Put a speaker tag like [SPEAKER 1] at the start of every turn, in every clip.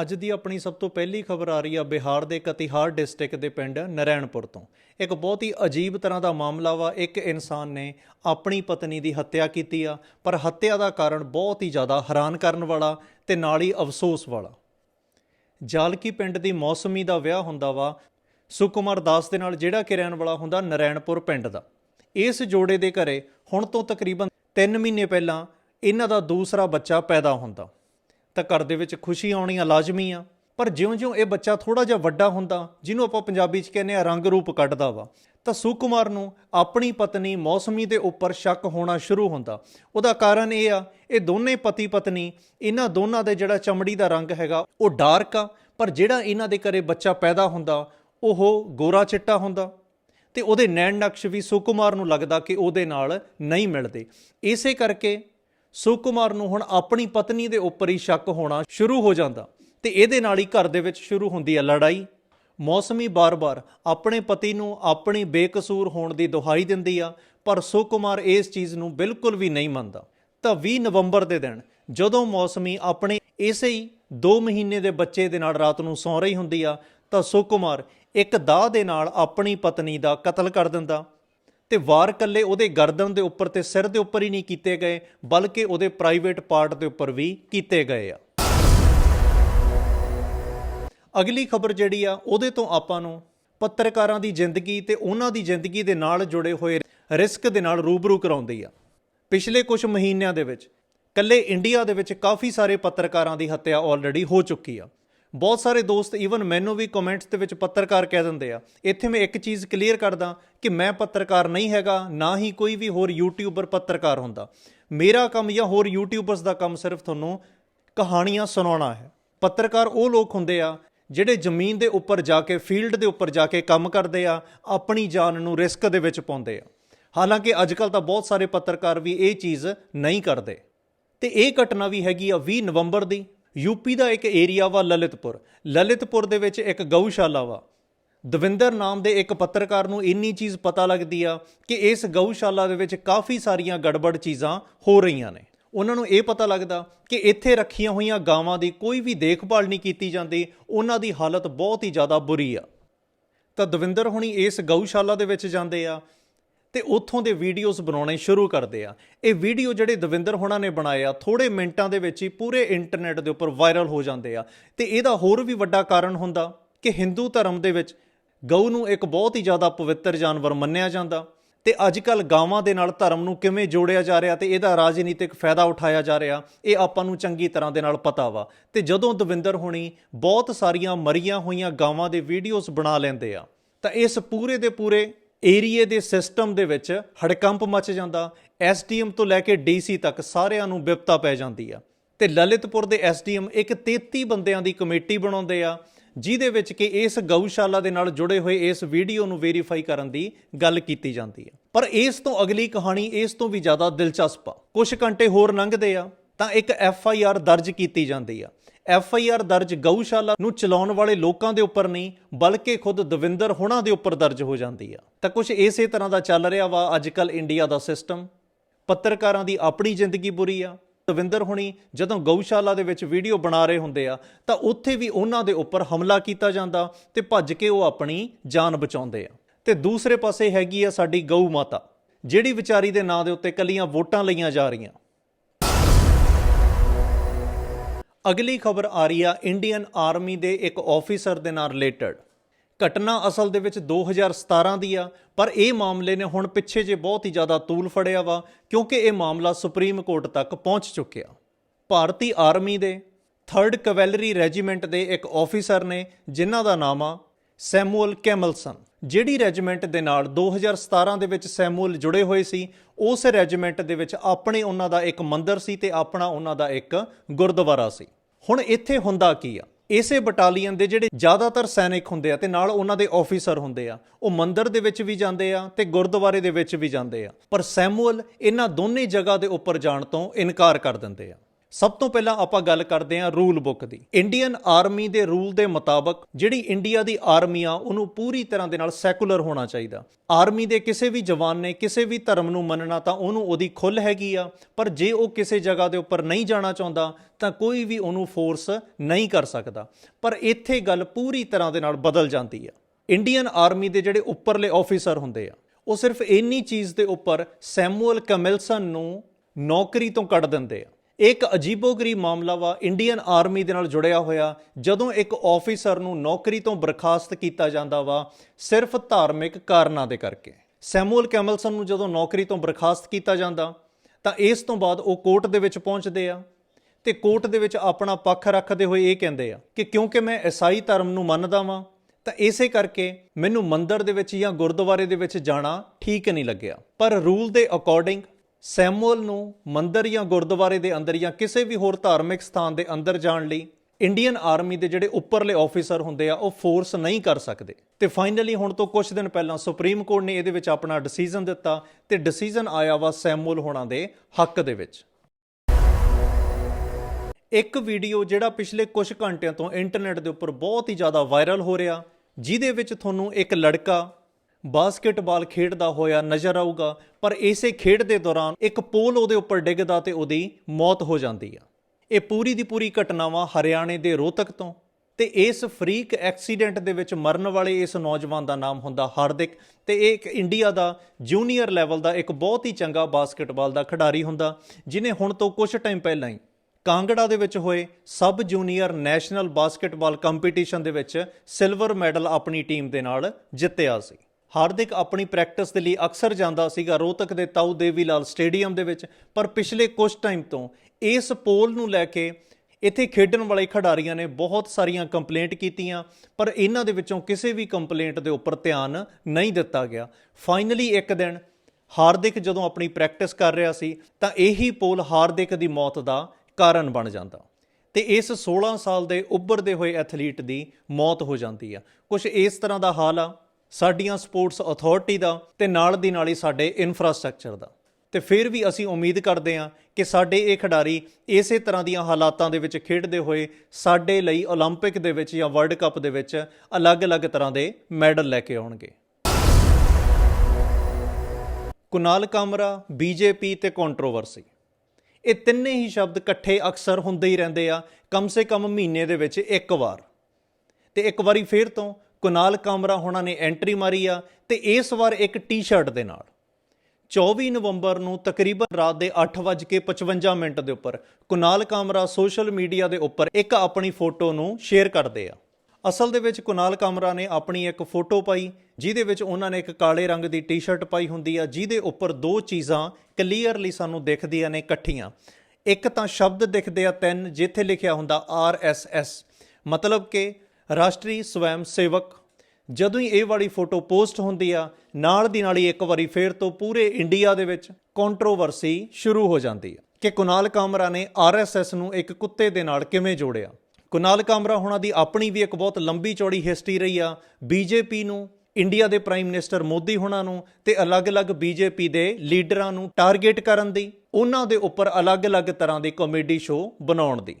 [SPEAKER 1] ਅੱਜ ਦੀ ਆਪਣੀ ਸਭ ਤੋਂ ਪਹਿਲੀ ਖਬਰ ਆ ਰਹੀ ਆ ਬਿਹਾਰ ਦੇ ਕਤਿਹਾਰ ਡਿਸਟ੍ਰਿਕਟ ਦੇ ਪਿੰਡ ਨਰੈਣਪੁਰ ਤੋਂ। ਇੱਕ ਬਹੁਤ ਹੀ ਅਜੀਬ ਤਰ੍ਹਾਂ ਦਾ ਮਾਮਲਾ ਵਾ, ਇੱਕ ਇਨਸਾਨ ਨੇ ਆਪਣੀ ਪਤਨੀ ਦੀ ਹੱਤਿਆ ਕੀਤੀ ਆ, ਪਰ ਹੱਤਿਆ ਦਾ ਕਾਰਨ ਬਹੁਤ ਹੀ ਜ਼ਿਆਦਾ ਹੈਰਾਨ ਕਰਨ ਵਾਲਾ ਤੇ ਨਾਲ ਹੀ ਅਫਸੋਸ ਵਾਲਾ। ਜਾਲਕੀ ਪਿੰਡ ਦੀ ਮੌਸਮੀ ਦਾ ਵਿਆਹ ਹੁੰਦਾ ਵਾ ਸੁਕੁਮਾਰ ਦਾਸ ਦੇ ਨਾਲ ਜਿਹੜਾ ਕਿ ਰਹਿਣ ਵਾਲਾ ਹੁੰਦਾ ਨਰੈਣਪੁਰ ਪਿੰਡ ਦਾ। ਇਸ ਜੋੜੇ ਦੇ ਘਰੇ ਹੁਣ ਤੋਂ ਤਕਰੀਬਨ 3 ਮਹੀਨੇ ਪਹਿਲਾਂ ਇਹਨਾਂ ਦਾ ਦੂਸਰਾ ਬੱਚਾ ਪੈਦਾ ਹੁੰਦਾ। ਤਾਂ ਘਰ ਦੇ ਵਿੱਚ ਖੁਸ਼ੀ ਆਉਣੀ ਆ ਲਾਜ਼ਮੀ ਆ। ਪਰ ਜਿਉਂ-ਜਿਉਂ ਇਹ ਬੱਚਾ ਥੋੜਾ ਜਿਹਾ ਵੱਡਾ ਹੁੰਦਾ, ਜਿਹਨੂੰ ਆਪਾਂ ਪੰਜਾਬੀ 'ਚ ਕਹਿੰਦੇ ਆ ਰੰਗ ਰੂਪ ਕੱਢਦਾ ਵਾ, ਤਾਂ ਸੁਕੁਮਾਰ ਨੂੰ ਆਪਣੀ ਪਤਨੀ ਮੌਸਮੀ ਦੇ ਉੱਪਰ ਸ਼ੱਕ ਹੋਣਾ ਸ਼ੁਰੂ ਹੁੰਦਾ। ਉਹਦਾ ਕਾਰਨ ਇਹ ਆ, ਇਹ ਦੋਨੇ ਪਤੀ ਪਤਨੀ ਇਹਨਾਂ ਦੋਨਾਂ ਦੇ ਜਿਹੜਾ ਚਮੜੀ ਦਾ ਰੰਗ ਹੈਗਾ, ਉਹ ਡਾਰਕ ਆ, ਪਰ ਜਿਹੜਾ ਇਹਨਾਂ ਦੇ ਘਰੇ ਬੱਚਾ ਪੈਦਾ ਹੁੰਦਾ, ਉਹ ਗੋਰਾ ਚਿੱਟਾ ਹੁੰਦਾ। ਤੇ ਉਹਦੇ ਨੈਣ ਨਕਸ਼ ਵੀ ਸੁਕੁਮਾਰ ਨੂੰ ਲੱਗਦਾ ਕਿ ਉਹਦੇ ਨਾਲ ਨਹੀਂ ਮਿਲਦੇ। ਇਸੇ ਕਰਕੇ ਸੁਕੁਮਾਰ ਨੂੰ ਹੁਣ ਆਪਣੀ ਪਤਨੀ ਦੇ ਉੱਪਰ ਹੀ ਸ਼ੱਕ ਹੋਣਾ ਸ਼ੁਰੂ ਹੋ ਜਾਂਦਾ ਤੇ ਇਹਦੇ ਨਾਲ ਹੀ ਘਰ ਦੇ ਵਿੱਚ ਸ਼ੁਰੂ ਹੁੰਦੀ ਹੈ ਲੜਾਈ। ਮੌਸਮੀ ਬਾਰ-ਬਾਰ ਆਪਣੇ ਪਤੀ ਨੂੰ ਆਪਣੀ ਬੇਕਸੂਰ ਹੋਣ ਦੀ ਦੁਹਾਈ ਦਿੰਦੀ ਆ, ਪਰ ਸੁਕੁਮਾਰ ਇਸ ਚੀਜ਼ ਨੂੰ ਬਿਲਕੁਲ ਵੀ ਨਹੀਂ ਮੰਨਦਾ। ਤਾਂ 20 ਨਵੰਬਰ ਦੇ ਦਿਨ ਜਦੋਂ ਮੌਸਮੀ ਆਪਣੇ ਇਸੇ ਹੀ 2 ਮਹੀਨੇ ਦੇ ਬੱਚੇ ਦੇ ਨਾਲ ਰਾਤ ਨੂੰ ਸੌਂ ਰਹੀ ਹੁੰਦੀ ਆ, ਤਾਂ ਸੁਕੁਮਾਰ ਇੱਕ ਦਾਅ ਦੇ ਨਾਲ ਆਪਣੀ ਪਤਨੀ ਦਾ ਕਤਲ ਕਰ ਦਿੰਦਾ। ਤੇ ਵਾਰ ਕੱਲੇ ਉਹਦੇ ਗਰਦਨ ਦੇ ਉੱਪਰ ਤੇ ਸਿਰ ਦੇ ਉੱਪਰ ਹੀ ਨਹੀਂ ਕੀਤੇ ਗਏ, ਬਲਕਿ ਉਹਦੇ ਪ੍ਰਾਈਵੇਟ ਪਾਰਟ ਦੇ ਉੱਪਰ ਵੀ ਕੀਤੇ ਗਏ ਆ। ਅਗਲੀ ਖਬਰ ਜਿਹੜੀ ਆ, ਉਹਦੇ ਤੋਂ ਆਪਾਂ ਨੂੰ ਪੱਤਰਕਾਰਾਂ ਦੀ ਜ਼ਿੰਦਗੀ ਤੇ ਉਹਨਾਂ ਦੀ ਜ਼ਿੰਦਗੀ ਦੇ ਨਾਲ ਜੁੜੇ ਹੋਏ ਰਿਸਕ ਦੇ ਨਾਲ ਰੂਬਰੂ ਕਰਾਉਂਦੀ ਆ। ਪਿਛਲੇ ਕੁਝ ਮਹੀਨਿਆਂ ਦੇ ਵਿੱਚ, ਕੱਲੇ ਇੰਡੀਆ ਦੇ ਵਿੱਚ ਕਾਫੀ ਸਾਰੇ ਪੱਤਰਕਾਰਾਂ ਦੀ ਹੱਤਿਆ ਆਲਰੇਡੀ ਹੋ ਚੁੱਕੀ ਆ। ਬਹੁਤ ਸਾਰੇ ਦੋਸਤ ਈਵਨ ਮੈਨੂੰ ਵੀ ਕਮੈਂਟਸ ਦੇ ਵਿੱਚ ਪੱਤਰਕਾਰ ਕਹਿ ਦਿੰਦੇ ਆ, ਇੱਥੇ ਮੈਂ ਇੱਕ ਚੀਜ਼ ਕਲੀਅਰ ਕਰਦਾ ਕਿ ਮੈਂ ਪੱਤਰਕਾਰ ਨਹੀਂ ਹੈਗਾ, ਨਾ ਹੀ ਕੋਈ ਵੀ ਹੋਰ ਯੂਟਿਊਬਰ ਪੱਤਰਕਾਰ ਹੁੰਦਾ। ਮੇਰਾ ਕੰਮ ਜਾਂ ਹੋਰ ਯੂਟਿਊਬਰਸ ਦਾ ਕੰਮ ਸਿਰਫ ਤੁਹਾਨੂੰ ਕਹਾਣੀਆਂ ਸੁਣਾਉਣਾ ਹੈ। ਪੱਤਰਕਾਰ ਉਹ ਲੋਕ ਹੁੰਦੇ ਆ ਜਿਹੜੇ ਜ਼ਮੀਨ ਦੇ ਉੱਪਰ ਜਾ ਕੇ ਫੀਲਡ ਦੇ ਉੱਪਰ ਜਾ ਕੇ ਕੰਮ ਕਰਦੇ ਆ, ਆਪਣੀ ਜਾਨ ਨੂੰ ਰਿਸਕ ਦੇ ਵਿੱਚ ਪਾਉਂਦੇ ਆ। ਹਾਲਾਂਕਿ ਅੱਜਕੱਲ ਤਾਂ ਬਹੁਤ ਸਾਰੇ ਪੱਤਰਕਾਰ ਵੀ ਇਹ ਚੀਜ਼ ਨਹੀਂ ਕਰਦੇ। ਤੇ ਇਹ ਘਟਨਾ ਵੀ ਹੈਗੀ ਆ 20 ਨਵੰਬਰ ਦੀ। ਯੂਪੀ ਦਾ ਇੱਕ ਏਰੀਆ ਵਾ ਲਲਿਤਪੁਰ। ਲਲਿਤਪੁਰ ਦੇ ਵਿੱਚ ਇੱਕ ਗਊਸ਼ਾਲਾ ਵਾ। ਦਵਿੰਦਰ ਨਾਮ ਦੇ ਇੱਕ ਪੱਤਰਕਾਰ ਨੂੰ ਇੰਨੀ ਚੀਜ਼ ਪਤਾ ਲੱਗਦੀ ਆ ਕਿ ਇਸ ਗਊਸ਼ਾਲਾ ਦੇ ਵਿੱਚ ਕਾਫੀ ਸਾਰੀਆਂ ਗੜਬੜ ਚੀਜ਼ਾਂ ਹੋ ਰਹੀਆਂ ਨੇ। ਉਹਨਾਂ ਨੂੰ ਇਹ ਪਤਾ ਲੱਗਦਾ ਕਿ ਇੱਥੇ ਰੱਖੀਆਂ ਹੋਈਆਂ ਗਾਵਾਂ ਦੀ ਕੋਈ ਵੀ ਦੇਖਭਾਲ ਨਹੀਂ ਕੀਤੀ ਜਾਂਦੀ। ਉਹਨਾਂ ਦੀ ਹਾਲਤ ਬਹੁਤ ਹੀ ਜ਼ਿਆਦਾ ਬੁਰੀ ਆ। ਤਾਂ ਦਵਿੰਦਰ ਹੁਣੀ ਇਸ ਗਊਸ਼ਾਲਾ ਦੇ ਵਿੱਚ ਜਾਂਦੇ ਆ। ਤੇ ਉੱਥੋਂ ਦੇ ਵੀਡੀਓਜ਼ ਬਣਾਉਣੇ ਸ਼ੁਰੂ ਕਰਦੇ ਆ। ਇਹ ਵੀਡੀਓ ਜਿਹੜੇ ਦਵਿੰਦਰ ਹੋਣਾ ਨੇ ਬਣਾਏ ਆ ਥੋੜੇ ਮਿੰਟਾਂ ਦੇ ਵਿੱਚ ਹੀ ਪੂਰੇ ਇੰਟਰਨੈਟ ਦੇ ਉੱਪਰ ਵਾਇਰਲ ਹੋ ਜਾਂਦੇ ਆ। ਤੇ ਇਹਦਾ ਹੋਰ ਵੀ ਵੱਡਾ ਕਾਰਨ ਹੁੰਦਾ ਕਿ ਹਿੰਦੂ ਧਰਮ ਦੇ ਵਿੱਚ ਗਊ ਨੂੰ ਇੱਕ ਬਹੁਤ ਹੀ ਜ਼ਿਆਦਾ ਪਵਿੱਤਰ ਜਾਨਵਰ ਮੰਨਿਆ ਜਾਂਦਾ। ਤੇ ਅੱਜ ਕੱਲ ਗਾਵਾਂ ਦੇ ਨਾਲ ਧਰਮ ਨੂੰ ਕਿਵੇਂ ਜੋੜਿਆ ਜਾ ਰਿਹਾ ਤੇ ਇਹਦਾ ਰਾਜਨੀਤਿਕ ਫਾਇਦਾ ਉਠਾਇਆ ਜਾ ਰਿਹਾ, ਇਹ ਆਪਾਂ ਨੂੰ ਚੰਗੀ ਤਰ੍ਹਾਂ ਦੇ ਨਾਲ ਪਤਾ ਵਾ। ਤੇ ਜਦੋਂ ਦਵਿੰਦਰ ਹੋਣੀ ਬਹੁਤ ਸਾਰੀਆਂ ਮਰੀਆਂ ਹੋਈਆਂ ਗਾਵਾਂ ਦੇ ਵੀਡੀਓਜ਼ ਬਣਾ ਲੈਂਦੇ ਆ, ਤਾਂ ਇਸ ਪੂਰੇ ਦੇ ਪੂਰੇ ਏਰੀਏ ਦੇ ਸਿਸਟਮ ਦੇ ਵਿੱਚ ਹੜਕੰਪ ਮਚ ਜਾਂਦਾ, ਐਸਡੀਐਮ ਤੋਂ ਲੈ ਕੇ ਡੀਸੀ ਤੱਕ ਸਾਰਿਆਂ ਨੂੰ ਵਿਪਤਾ ਪੈ ਜਾਂਦੀ ਆ। ਤੇ ਲਲਿਤਪੁਰ ਦੇ ਐਸਡੀਐਮ ਇੱਕ 33 ਬੰਦਿਆਂ ਦੀ ਕਮੇਟੀ ਬਣਾਉਂਦੇ ਆ, ਜਿਹਦੇ ਵਿੱਚ ਕਿ ਇਸ ਗਊਸ਼ਾਲਾ ਦੇ ਨਾਲ ਜੁੜੇ ਹੋਏ ਇਸ ਵੀਡੀਓ ਨੂੰ ਵੈਰੀਫਾਈ ਕਰਨ ਦੀ ਗੱਲ ਕੀਤੀ ਜਾਂਦੀ ਹੈ ਪਰ ਇਸ ਤੋਂ ਅਗਲੀ ਕਹਾਣੀ ਇਸ ਤੋਂ ਵੀ ਜ਼ਿਆਦਾ ਦਿਲਚਸਪ ਆ। ਕੁਝ ਘੰਟੇ ਹੋਰ ਲੰਘਦੇ ਆ। ਤਾਂ ਇੱਕ ਐਫ ਆਈ ਆਰ ਦਰਜ ਕੀਤੀ ਜਾਂਦੀ ਆ। ਐਫ ਆਈ ਆਰ ਦਰਜ ਗਊਸ਼ਾਲਾ ਨੂੰ ਚਲਾਉਣ ਵਾਲੇ ਲੋਕਾਂ ਦੇ ਉੱਪਰ ਨਹੀਂ, ਬਲਕਿ ਖੁਦ ਦਵਿੰਦਰ ਹੁਣਾਂ ਦੇ ਉੱਪਰ ਦਰਜ ਹੋ ਜਾਂਦੀ ਆ। ਤਾਂ ਕੁਝ ਇਸੇ ਤਰ੍ਹਾਂ ਦਾ ਚੱਲ ਰਿਹਾ ਵਾ ਅੱਜ ਕੱਲ ਇੰਡੀਆ ਦਾ ਸਿਸਟਮ। ਪੱਤਰਕਾਰਾਂ ਦੀ ਆਪਣੀ ਜ਼ਿੰਦਗੀ ਬੁਰੀ ਆ। ਦਵਿੰਦਰ ਹੁਣੀ ਜਦੋਂ ਗਊਸ਼ਾਲਾ ਦੇ ਵਿੱਚ ਵੀਡੀਓ ਬਣਾ ਰਹੇ ਹੁੰਦੇ ਆ, ਤਾਂ ਉੱਥੇ ਵੀ ਉਹਨਾਂ ਦੇ ਉੱਪਰ ਹਮਲਾ ਕੀਤਾ ਜਾਂਦਾ ਤੇ ਭੱਜ ਕੇ ਉਹ ਆਪਣੀ ਜਾਨ ਬਚਾਉਂਦੇ ਆ। ਤੇ ਦੂਸਰੇ ਪਾਸੇ ਹੈਗੀ ਆ ਸਾਡੀ ਗਊ ਮਾਤਾ, ਜਿਹੜੀ ਵਿਚਾਰੀ ਦੇ ਨਾਂ ਦੇ ਉੱਤੇ ਕੱਲੀਆਂ ਵੋਟਾਂ ਲਈਆਂ ਜਾ ਰਹੀਆਂ। ਅਗਲੀ ਖਬਰ ਆ ਰਹੀ ਆ ਇੰਡੀਅਨ ਆਰਮੀ ਦੇ ਇੱਕ ਆਫੀਸਰ ਦੇ ਨਾਲ ਰਿਲੇਟਡ ਘਟਨਾ ਅਸਲ ਦੇ ਵਿੱਚ 2017 ਦੀ ਆ, ਪਰ ਇਹ ਮਾਮਲੇ ਨੇ ਹੁਣ ਪਿੱਛੇ ਜੇ ਬਹੁਤ ਹੀ ਜ਼ਿਆਦਾ ਤੂਲ ਫੜਿਆ ਵਾ, ਕਿਉਂਕਿ ਇਹ ਮਾਮਲਾ ਸੁਪਰੀਮ ਕੋਰਟ ਤੱਕ ਪਹੁੰਚ ਚੁੱਕਿਆ। ਭਾਰਤੀ ਆਰਮੀ ਦੇ 3rd ਕਵੈਲਰੀ ਰੈਜੀਮੈਂਟ ਦੇ ਇੱਕ ਆਫੀਸਰ ਨੇ, ਜਿਨ੍ਹਾਂ ਦਾ ਨਾਮ ਆ ਸੈਮੂਅਲ ਕੈਮਲਸਨ ਜਿਹੜੀ ਰੈਜੀਮੈਂਟ ਦੇ ਨਾਲ 2017 ਦੇ ਵਿੱਚ ਸੈਮੂਅਲ ਜੁੜੇ ਹੋਏ ਸੀ, ਉਸ ਰੈਜੀਮੈਂਟ ਦੇ ਵਿੱਚ ਆਪਣੇ ਉਹਨਾਂ ਦਾ ਇੱਕ ਮੰਦਰ ਸੀ ਤੇ ਆਪਣਾ ਉਹਨਾਂ ਦਾ ਇੱਕ ਗੁਰਦੁਆਰਾ ਸੀ। ਹੁਣ ਇੱਥੇ ਹੁੰਦਾ ਕੀ ਆ? ਇਸੇ ਬਟਾਲੀਅਨ ਦੇ ਜਿਹੜੇ ਜ਼ਿਆਦਾਤਰ ਸੈਨਿਕ ਹੁੰਦੇ ਆ ਤੇ ਨਾਲ ਉਹਨਾਂ ਦੇ ਆਫੀਸਰ ਹੁੰਦੇ ਆ, ਉਹ ਮੰਦਿਰ ਦੇ ਵਿੱਚ ਵੀ ਜਾਂਦੇ ਆ ਤੇ ਗੁਰਦੁਆਰੇ ਦੇ ਵਿੱਚ ਵੀ ਜਾਂਦੇ ਆ। ਪਰ ਸੈਮੂਅਲ ਇਹਨਾਂ ਦੋਨੇ ਜਗ੍ਹਾ ਦੇ ਉੱਪਰ ਜਾਣ ਤੋਂ ਇਨਕਾਰ ਕਰ ਦਿੰਦੇ ਆ। ਸਭ ਤੋਂ ਪਹਿਲਾਂ ਆਪਾਂ ਗੱਲ ਕਰਦੇ ਹਾਂ ਰੂਲ ਬੁੱਕ ਦੀ। ਇੰਡੀਅਨ ਆਰਮੀ ਦੇ ਰੂਲ ਦੇ ਮੁਤਾਬਕ ਜਿਹੜੀ ਇੰਡੀਆ ਦੀ ਆਰਮੀ ਆ, ਉਹਨੂੰ ਪੂਰੀ ਤਰ੍ਹਾਂ ਦੇ ਨਾਲ ਸੈਕੂਲਰ ਹੋਣਾ ਚਾਹੀਦਾ। ਆਰਮੀ ਦੇ ਕਿਸੇ ਵੀ ਜਵਾਨ ਨੇ ਕਿਸੇ ਵੀ ਧਰਮ ਨੂੰ ਮੰਨਣਾ ਤਾਂ ਉਹਨੂੰ ਉਹਦੀ ਖੁੱਲ੍ਹ ਹੈਗੀ ਆ, ਪਰ ਜੇ ਉਹ ਕਿਸੇ ਜਗ੍ਹਾ ਦੇ ਉੱਪਰ ਨਹੀਂ ਜਾਣਾ ਚਾਹੁੰਦਾ, ਤਾਂ ਕੋਈ ਵੀ ਉਹਨੂੰ ਫੋਰਸ ਨਹੀਂ ਕਰ ਸਕਦਾ। ਪਰ ਇੱਥੇ ਗੱਲ ਪੂਰੀ ਤਰ੍ਹਾਂ ਦੇ ਨਾਲ ਬਦਲ ਜਾਂਦੀ ਆ। ਇੰਡੀਅਨ ਆਰਮੀ ਦੇ ਜਿਹੜੇ ਉੱਪਰਲੇ ਆਫੀਸਰ ਹੁੰਦੇ ਆ, ਉਹ ਸਿਰਫ ਇੰਨੀ ਚੀਜ਼ ਦੇ ਉੱਪਰ ਸੈਮੂਅਲ ਕਮਿਲਸਨ ਨੂੰ ਨੌਕਰੀ ਤੋਂ ਕੱਢ ਦਿੰਦੇ ਆ। ਇੱਕ ਅਜੀਬੋ-ਗਰੀਬ ਮਾਮਲਾ ਵਾ ਇੰਡੀਅਨ ਆਰਮੀ ਦੇ ਨਾਲ ਜੁੜਿਆ ਹੋਇਆ। ਜਦੋਂ ਇੱਕ ਆਫੀਸਰ ਨੂੰ ਨੌਕਰੀ ਤੋਂ ਬਰਖਾਸਤ ਕੀਤਾ ਜਾਂਦਾ ਵਾ, ਸਿਰਫ ਧਾਰਮਿਕ ਕਾਰਨਾਂ ਦੇ ਕਰਕੇ। ਸੈਮੂਅਲ ਕੈਮਲਸਨ ਨੂੰ ਜਦੋਂ ਨੌਕਰੀ ਤੋਂ ਬਰਖਾਸਤ ਕੀਤਾ ਜਾਂਦਾ, ਤਾਂ ਇਸ ਤੋਂ ਬਾਅਦ ਉਹ ਕੋਰਟ ਦੇ ਵਿੱਚ ਪਹੁੰਚਦੇ ਆ। ਤੇ ਕੋਰਟ ਦੇ ਵਿੱਚ ਆਪਣਾ ਪੱਖ ਰੱਖਦੇ ਹੋਏ ਇਹ ਕਹਿੰਦੇ ਆ ਕਿ ਕਿਉਂਕਿ ਮੈਂ ਈਸਾਈ ਧਰਮ ਨੂੰ ਮੰਨਦਾ ਵਾਂ, ਤਾਂ ਇਸੇ ਕਰਕੇ ਮੈਨੂੰ ਮੰਦਰ ਦੇ ਵਿੱਚ ਜਾਂ ਗੁਰਦੁਆਰੇ ਦੇ ਵਿੱਚ ਜਾਣਾ ਠੀਕ ਨਹੀਂ ਲੱਗਿਆ। ਪਰ ਰੂਲ ਦੇ ਅਕੋਰਡਿੰਗ ਸੈਮੂਅਲ ਨੂੰ ਮੰਦਰ ਜਾਂ ਗੁਰਦੁਆਰੇ ਦੇ ਅੰਦਰ ਜਾਂ ਕਿਸੇ ਵੀ ਹੋਰ ਧਾਰਮਿਕ ਸਥਾਨ ਦੇ ਅੰਦਰ ਜਾਣ ਲਈ ਇੰਡੀਅਨ ਆਰਮੀ ਦੇ ਜਿਹੜੇ ਉੱਪਰਲੇ ਆਫੀਸਰ ਹੁੰਦੇ ਆ, ਉਹ ਫੋਰਸ ਨਹੀਂ ਕਰ ਸਕਦੇ। ਤੇ ਫਾਈਨਲੀ ਹੁਣ ਤੋਂ ਕੁਝ ਦਿਨ ਪਹਿਲਾਂ ਸੁਪਰੀਮ ਕੋਰਟ ਨੇ ਇਹਦੇ ਵਿੱਚ ਆਪਣਾ ਡਿਸੀਜਨ ਦਿੱਤਾ ਤੇ ਡਿਸੀਜਨ ਆਇਆ ਵਾ ਸੈਮੂਅਲ ਹੋਣਾ ਦੇ ਹੱਕ ਦੇ ਵਿੱਚ। ਇੱਕ ਵੀਡੀਓ ਜਿਹੜਾ ਪਿਛਲੇ ਕੁਝ ਘੰਟਿਆਂ ਤੋਂ ਇੰਟਰਨੈਟ ਦੇ ਉੱਪਰ ਬਹੁਤ ਹੀ ਜ਼ਿਆਦਾ ਵਾਇਰਲ ਹੋ ਰਿਹਾ, ਜਿਹਦੇ ਵਿੱਚ ਤੁਹਾਨੂੰ ਇੱਕ ਲੜਕਾ ਬਾਸਕਟਬਾਲ ਖੇਡਦਾ ਹੋਇਆ ਨਜ਼ਰ ਆਊਗਾ, ਪਰ ਇਸੇ ਖੇਡ ਦੇ ਦੌਰਾਨ ਇੱਕ ਪੋਲ ਉਹਦੇ ਉੱਪਰ ਡਿੱਗਦਾ ਤੇ ਉਹਦੀ ਮੌਤ ਹੋ ਜਾਂਦੀ ਆ। ਇਹ ਪੂਰੀ ਦੀ ਪੂਰੀ ਘਟਨਾਵਾਂ ਹਰਿਆਣੇ ਦੇ ਰੋਹਤਕ ਤੋਂ। ਤੇ ਇਸ ਫਰੀਕ ਐਕਸੀਡੈਂਟ ਦੇ ਵਿੱਚ ਮਰਨ ਵਾਲੇ ਇਸ ਨੌਜਵਾਨ ਦਾ ਨਾਮ ਹੁੰਦਾ ਹਾਰਦਿਕ। ਤੇ ਇਹ ਇੱਕ ਇੰਡੀਆ ਦਾ ਜੂਨੀਅਰ ਲੈਵਲ ਦਾ ਇੱਕ ਬਹੁਤ ਹੀ ਚੰਗਾ ਬਾਸਕਟਬਾਲ ਦਾ ਖਿਡਾਰੀ ਹੁੰਦਾ, ਜਿਨੇ ਹੁਣ ਤੋਂ ਕੁਝ ਟਾਈਮ ਪਹਿਲਾਂ ਹੀ ਕਾਂਗੜਾ ਦੇ ਵਿੱਚ ਹੋਏ sub junior national basketball competition ਦੇ ਵਿੱਚ ਸਿਲਵਰ ਮੈਡਲ ਆਪਣੀ ਟੀਮ ਦੇ ਨਾਲ ਜਿੱਤਿਆ ਸੀ। ਹਾਰਦਿਕ ਆਪਣੀ ਪ੍ਰੈਕਟਿਸ ਦੇ ਲਈ ਅਕਸਰ ਜਾਂਦਾ ਸੀਗਾ ਰੋਹਤਕ ਦੇ ਤਾਊ ਦੇਵੀ ਲਾਲ ਸਟੇਡੀਅਮ ਦੇ ਵਿੱਚ, ਪਰ ਪਿਛਲੇ ਕੁਝ ਟਾਈਮ ਤੋਂ ਇਸ ਪੋਲ ਨੂੰ ਲੈ ਕੇ ਇੱਥੇ ਖੇਡਣ ਵਾਲੇ ਖਿਡਾਰੀਆਂ ਨੇ ਬਹੁਤ ਸਾਰੀਆਂ ਕੰਪਲੇਂਟ ਕੀਤੀਆਂ, ਪਰ ਇਹਨਾਂ ਦੇ ਵਿੱਚੋਂ ਕਿਸੇ ਵੀ ਕੰਪਲੇਂਟ ਦੇ ਉੱਪਰ ਧਿਆਨ ਨਹੀਂ ਦਿੱਤਾ ਗਿਆ। ਫਾਈਨਲੀ ਇੱਕ ਦਿਨ ਹਾਰਦਿਕ ਜਦੋਂ ਆਪਣੀ ਪ੍ਰੈਕਟਿਸ ਕਰ ਰਿਹਾ ਸੀ, ਤਾਂ ਇਹੀ ਪੋਲ ਹਾਰਦਿਕ ਦੀ ਮੌਤ ਦਾ ਕਾਰਨ ਬਣ ਜਾਂਦਾ ਤੇ ਇਸ 16 ਸਾਲ ਦੇ ਉੱਭਰਦੇ ਹੋਏ ਐਥਲੀਟ ਦੀ ਮੌਤ ਹੋ ਜਾਂਦੀ ਆ। ਕੁਝ ਇਸ ਤਰ੍ਹਾਂ ਦਾ ਹਾਲ ਆ। ਸਾਡੀਆਂ ਸਪੋਰਟਸ ਅਥਾਰਟੀ ਦਾ ਤੇ ਨਾਲ ਦੀ ਨਾਲ ਹੀ ਸਾਡੇ ਇਨਫਰਾਸਟ੍ਰਕਚਰ ਦਾ ਤੇ ਫਿਰ ਵੀ ਅਸੀਂ ਉਮੀਦ ਕਰਦੇ ਹਾਂ ਕਿ ਸਾਡੇ ਇਹ ਖਿਡਾਰੀ ਇਸੇ ਤਰ੍ਹਾਂ ਦੀਆਂ ਹਾਲਾਤਾਂ ਦੇ ਵਿੱਚ ਖੇਡਦੇ ਹੋਏ ਸਾਡੇ ਲਈ 올림픽 ਦੇ ਵਿੱਚ ਜਾਂ ਵਰਲਡ ਕੱਪ ਦੇ ਵਿੱਚ ਅਲੱਗ-ਅਲੱਗ ਤਰ੍ਹਾਂ ਦੇ ਮੈਡਲ ਲੈ ਕੇ ਆਉਣਗੇ ਕੁਨਾਲ ਕਾਮਰਾ ਬੀਜੇਪੀ ਤੇ ਕੰਟਰੋਵਰਸੀ ਇਹ ਤਿੰਨੇ ਹੀ ਸ਼ਬਦ ਇਕੱਠੇ ਅਕਸਰ ਹੁੰਦੇ ਹੀ ਰਹਿੰਦੇ ਆ ਕਮ ਸੇ ਕਮ ਮਹੀਨੇ ਦੇ ਵਿੱਚ ਇੱਕ ਵਾਰ ਤੇ ਇੱਕ ਵਾਰੀ ਫੇਰ ਤੋਂ ਕੁਨਾਲ ਕਾਮਰਾ ਹੋਣਾ ਨੇ ਐਂਟਰੀ ਮਾਰੀ ਆ ਤੇ ਇਸ ਵਾਰ ਇੱਕ ਟੀ-ਸ਼ਰਟ ਦੇ ਨਾਲ। 24 ਨਵੰਬਰ ਨੂੰ ਤਕਰੀਬਨ ਰਾਤ ਦੇ 8:55 ਮਿੰਟ ਦੇ ਉੱਪਰ ਕੁਨਾਲ ਕਾਮਰਾ ਸੋਸ਼ਲ ਮੀਡੀਆ ਦੇ ਉੱਪਰ ਇੱਕ ਆਪਣੀ ਫੋਟੋ ਨੂੰ ਸ਼ੇਅਰ ਕਰਦੇ ਆ। ਅਸਲ ਦੇ ਵਿੱਚ ਕੁਨਾਲ ਕਾਮਰਾ ਨੇ ਆਪਣੀ ਇੱਕ ਫੋਟੋ ਪਾਈ, ਜਿਹਦੇ ਵਿੱਚ ਉਹਨਾਂ ਨੇ ਇੱਕ ਕਾਲੇ ਰੰਗ ਦੀ ਟੀ-ਸ਼ਰਟ ਪਾਈ ਹੁੰਦੀ ਆ, ਜਿਹਦੇ ਉੱਪਰ ਦੋ ਚੀਜ਼ਾਂ ਕਲੀਅਰਲੀ ਸਾਨੂੰ ਦਿਖਦੀਆਂ ਨੇ ਇਕੱਠੀਆਂ। ਇੱਕ ਤਾਂ ਸ਼ਬਦ ਦਿਖਦੇ ਆ ਤਿੰਨ, ਜਿੱਥੇ ਲਿਖਿਆ ਹੁੰਦਾ ਆਰਐਸਐਸ ਮਤਲਬ ਕਿ ਰਾਸ਼ਟਰੀ ਸਵੈਮ ਸੇਵਕ। ਜਦੋਂ ਹੀ ਇਹ ਵਾਲੀ ਫੋਟੋ ਪੋਸਟ ਹੁੰਦੀ ਆ, ਨਾਲ ਦੀ ਨਾਲ ਹੀ ਇੱਕ ਵਾਰੀ ਫੇਰ ਤੋਂ ਪੂਰੇ ਇੰਡੀਆ ਦੇ ਵਿੱਚ ਕੰਟਰੋਵਰਸੀ ਸ਼ੁਰੂ ਹੋ ਜਾਂਦੀ ਆ ਕਿ ਕੁਨਾਲ ਕਾਮਰਾ ਨੇ ਆਰਐਸਐਸ ਨੂੰ ਇੱਕ ਕੁੱਤੇ ਦੇ ਨਾਲ ਕਿਵੇਂ ਜੋੜਿਆ? ਕੁਨਾਲ ਕਾਮਰਾ ਹੋਣਾ ਦੀ ਆਪਣੀ ਵੀ ਇੱਕ ਬਹੁਤ ਲੰਬੀ ਚੌੜੀ ਹਿਸਟਰੀ ਰਹੀ ਆ। ਬੀਜੇਪੀ ਨੂੰ, ਇੰਡੀਆ ਦੇ ਪ੍ਰਾਈਮ ਮਿਨਿਸਟਰ ਮੋਦੀ ਹੋਣਾ ਨੂੰ ਤੇ ਅਲੱਗ-ਅਲੱਗ ਬੀਜੇਪੀ ਦੇ ਲੀਡਰਾਂ ਨੂੰ ਟਾਰਗੇਟ ਕਰਨ ਦੀ, ਉਹਨਾਂ ਦੇ ਉੱਪਰ ਅਲੱਗ-ਅਲੱਗ ਤਰ੍ਹਾਂ ਦੇ ਕਾਮੇਡੀ ਸ਼ੋਅ ਬਣਾਉਣ ਦੀ।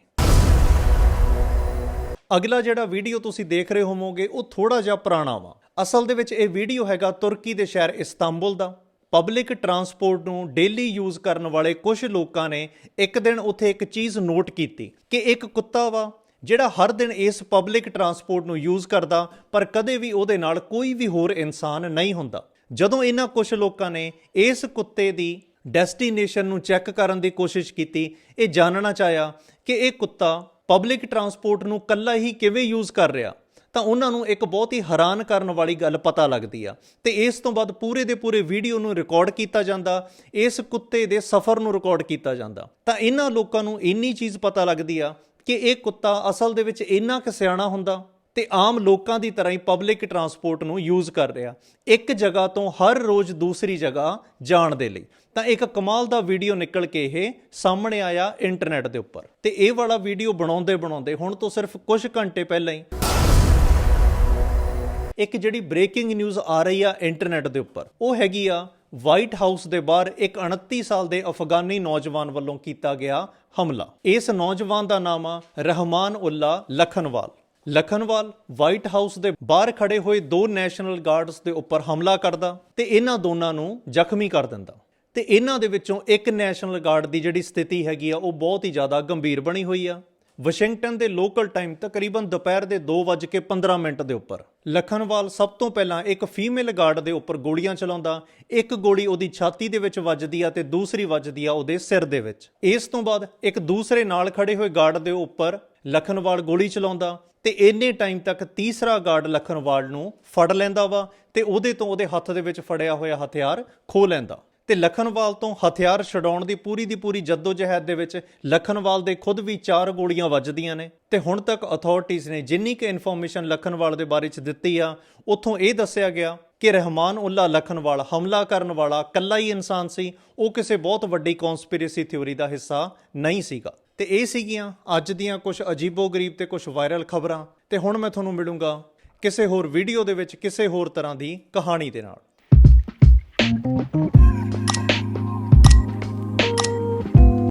[SPEAKER 1] ਅਗਲਾ ਜਿਹੜਾ ਵੀਡੀਓ ਤੁਸੀਂ ਦੇਖ ਰਹੇ ਹੋਵੋਗੇ, ਉਹ ਥੋੜਾ ਜਿਹਾ ਪੁਰਾਣਾ ਵਾ। ਅਸਲ ਦੇ ਵਿੱਚ ਇਹ ਵੀਡੀਓ ਹੈਗਾ ਤੁਰਕੀ ਦੇ ਸ਼ਹਿਰ ਇਸਤਾਂਬੁਲ ਦਾ। ਪਬਲਿਕ ਟਰਾਂਸਪੋਰਟ ਨੂੰ ਡੇਲੀ ਯੂਜ਼ ਕਰਨ ਵਾਲੇ ਕੁਝ ਲੋਕਾਂ ਨੇ ਇੱਕ ਦਿਨ ਉੱਥੇ ਇੱਕ ਚੀਜ਼ ਨੋਟ ਕੀਤੀ ਕਿ ਇੱਕ ਕੁੱਤਾ ਵਾ, ਜਿਹੜਾ ਹਰ ਦਿਨ ਇਸ ਪਬਲਿਕ ਟਰਾਂਸਪੋਰਟ ਨੂੰ ਯੂਜ਼ ਕਰਦਾ, ਪਰ ਕਦੇ ਵੀ ਉਹਦੇ ਨਾਲ ਕੋਈ ਵੀ ਹੋਰ ਇਨਸਾਨ ਨਹੀਂ ਹੁੰਦਾ। ਜਦੋਂ ਇਹਨਾਂ ਕੁਝ ਲੋਕਾਂ ਨੇ ਇਸ ਕੁੱਤੇ ਦੀ ਡੈਸਟੀਨੇਸ਼ਨ ਨੂੰ ਚੈੱਕ ਕਰਨ ਦੀ ਕੋਸ਼ਿਸ਼ ਕੀਤੀ, ਇਹ ਜਾਣਨਾ ਚਾਹਿਆ ਕਿ ਇਹ ਕੁੱਤਾ ਪਬਲਿਕ ਟਰਾਂਸਪੋਰਟ ਨੂੰ ਕੱਲਾ ਹੀ ਕਿਵੇਂ ਯੂਜ਼ ਕਰ ਰਿਹਾ? ਤਾਂ ਉਹਨਾਂ ਨੂੰ ਇੱਕ ਬਹੁਤ ਹੀ ਹੈਰਾਨ ਕਰਨ ਵਾਲੀ ਗੱਲ ਪਤਾ ਲੱਗਦੀ ਆ। ਤੇ ਇਸ ਤੋਂ ਬਾਅਦ ਪੂਰੇ ਦੇ ਪੂਰੇ ਵੀਡੀਓ ਨੂੰ ਰਿਕਾਰਡ ਕੀਤਾ ਜਾਂਦਾ, ਇਸ ਕੁੱਤੇ ਦੇ ਸਫ਼ਰ ਨੂੰ ਰਿਕਾਰਡ ਕੀਤਾ ਜਾਂਦਾ। ਤਾਂ ਇਹਨਾਂ ਲੋਕਾਂ ਨੂੰ ਇੰਨੀ ਚੀਜ਼ ਪਤਾ ਲੱਗਦੀ ਆ ਕਿ ਇਹ ਕੁੱਤਾ ਅਸਲ ਦੇ ਵਿੱਚ ਇੰਨਾ ਕੁ ਸਿਆਣਾ ਹੁੰਦਾ। ਤੇ ਆਮ ਲੋਕਾਂ ਦੀ ਤਰ੍ਹਾਂ ਹੀ ਪਬਲਿਕ ਟਰਾਂਸਪੋਰਟ ਨੂੰ ਯੂਜ਼ ਕਰ ਰਿਹਾ। ਇੱਕ ਜਗ੍ਹਾ ਤੋਂ ਹਰ ਰੋਜ਼ ਦੂਸਰੀ ਜਗ੍ਹਾ ਜਾਣ ਦੇ ਲਈ। ਤਾਂ ਇੱਕ ਕਮਾਲ ਦਾ ਵੀਡੀਓ ਨਿਕਲ ਕੇ ਇਹ ਸਾਹਮਣੇ ਆਇਆ ਇੰਟਰਨੈਟ ਦੇ ਉੱਪਰ। ਤੇ ਇਹ ਵਾਲਾ ਵੀਡੀਓ ਬਣਾਉਂਦੇ ਬਣਾਉਂਦੇ ਹੁਣ ਤੋਂ ਸਿਰਫ ਕੁਝ ਘੰਟੇ ਪਹਿਲਾਂ ਹੀ ਇੱਕ ਜਿਹੜੀ ਬ੍ਰੇਕਿੰਗ ਨਿਊਜ਼ ਆ ਰਹੀ ਆ ਇੰਟਰਨੈਟ ਦੇ ਉੱਪਰ, ਉਹ ਹੈਗੀ ਆ ਵਾਈਟ ਹਾਊਸ ਦੇ ਬਾਹਰ ਇੱਕ 29 ਸਾਲ ਦੇ ਅਫਗਾਨੀ ਨੌਜਵਾਨ ਵੱਲੋਂ ਕੀਤਾ ਗਿਆ ਹਮਲਾ। ਇਸ ਨੌਜਵਾਨ ਦਾ ਨਾਮ ਆ ਰਹਿਮਾਨ ਉੱਲਾ ਲਖਨਵਾਲ। ਲਖਨਵਾਲ ਵਾਈਟ ਹਾਊਸ ਦੇ ਬਾਹਰ ਖੜੇ ਹੋਏ ਦੋ ਨੈਸ਼ਨਲ ਗਾਰਡਸ ਦੇ ਉੱਪਰ ਹਮਲਾ ਕਰਦਾ ਤੇ ਇਹਨਾਂ ਦੋਨਾਂ ਨੂੰ ਜ਼ਖਮੀ ਕਰ ਦਿੰਦਾ। ਤੇ ਇਹਨਾਂ ਦੇ ਵਿੱਚੋਂ ਇੱਕ ਨੈਸ਼ਨਲ ਗਾਰਡ ਦੀ ਜਿਹੜੀ ਸਥਿਤੀ ਹੈਗੀ ਆ, ਉਹ ਬਹੁਤ ਹੀ ਜ਼ਿਆਦਾ ਗੰਭੀਰ ਬਣੀ ਹੋਈ ਆ। ਵਾਸ਼ਿੰਗਟਨ ਦੇ ਲੋਕਲ ਟਾਈਮ ਤਕਰੀਬਨ ਦੁਪਹਿਰ ਦੇ 2:15 ਮਿੰਟ ਦੇ ਉੱਪਰ ਲਖਨਵਾਲ ਸਭ ਤੋਂ ਪਹਿਲਾਂ ਇੱਕ ਫੀਮੇਲ ਗਾਰਡ ਦੇ ਉੱਪਰ ਗੋਲੀਆਂ ਚਲਾਉਂਦਾ, ਇੱਕ ਗੋਲੀ ਉਹਦੀ ਛਾਤੀ ਦੇ ਵਿੱਚ ਵੱਜਦੀ ਆ ਤੇ ਦੂਸਰੀ ਵੱਜਦੀ ਆ ਉਹਦੇ ਸਿਰ ਦੇ ਵਿੱਚ। ਇਸ ਤੋਂ ਬਾਅਦ ਇੱਕ ਦੂਸਰੇ ਨਾਲ ਖੜੇ ਹੋਏ ਗਾਰਡ ਦੇ ਉੱਪਰ ਲਖਨਵਾਲ ਗੋਲੀ ਚਲਾਉਂਦਾ ਤੇ ਇੰਨੇ ਟਾਈਮ ਤੱਕ ਤੀਸਰਾ ਗਾਰਡ ਲਖਨਵਾਲ ਨੂੰ ਫੜ ਲੈਂਦਾ ਵਾ ਤੇ ਉਹਦੇ ਤੋਂ ਉਹਦੇ ਹੱਥ ਦੇ ਵਿੱਚ ਫੜਿਆ ਹੋਇਆ ਹਥਿਆਰ ਖੋ ਲੈਂਦਾ। ਤੇ ਲਖਨਵਾਲ ਤੋਂ ਹਥਿਆਰ ਛਡਾਉਣ ਦੀ ਪੂਰੀ ਦੀ ਪੂਰੀ ਜਹਿਦ ਦੇ ਵਿੱਚ ਲਖਨਵਾਲ ਦੇ ਖੁਦ ਵੀ ਚਾਰ ਗੋਲੀਆਂ ਵੱਜਦੀਆਂ ਨੇ। ਤੇ ਹੁਣ ਤੱਕ ਅਥਾਰਟੀਆਂ ਨੇ ਜਿੰਨੀ ਕੁ ਇਨਫੋਰਮੇਸ਼ਨ ਲਖਨਵਾਲ ਦੇ ਬਾਰੇ ਚ ਦਿੱਤੀ ਆ, ਉੱਥੋਂ ਇਹ ਦੱਸਿਆ ਗਿਆ ਕਿ ਰਹਿਮਾਨ ਉੱਲਾ ਲਖਨਵਾਲ ਹਮਲਾ ਕਰਨ ਵਾਲਾ ਕੱਲਾ ਹੀ ਇਨਸਾਨ ਸੀ, ਉਹ ਕਿਸੇ ਬਹੁਤ ਵੱਡੀ ਕਨਸਪੀਰੇਸੀ ਥਿਉਰੀ ਦਾ ਹਿੱਸਾ ਨਹੀਂ ਸੀਗਾ। ਤੇ ਇਹ ਸੀਗੀਆਂ ਅੱਜ ਦੀਆਂ ਕੁਝ ਅਜੀਬੋ-ਗਰੀਬ ਤੇ ਕੁਝ ਵਾਇਰਲ ਖਬਰਾਂ। ਤੇ ਹੁਣ ਮੈਂ ਤੁਹਾਨੂੰ ਮਿਲੂੰਗਾ ਕਿਸੇ ਹੋਰ ਵੀਡੀਓ ਦੇ ਵਿੱਚ ਕਿਸੇ ਹੋਰ ਤਰ੍ਹਾਂ ਦੀ ਕਹਾਣੀ ਦੇ ਨਾਲ।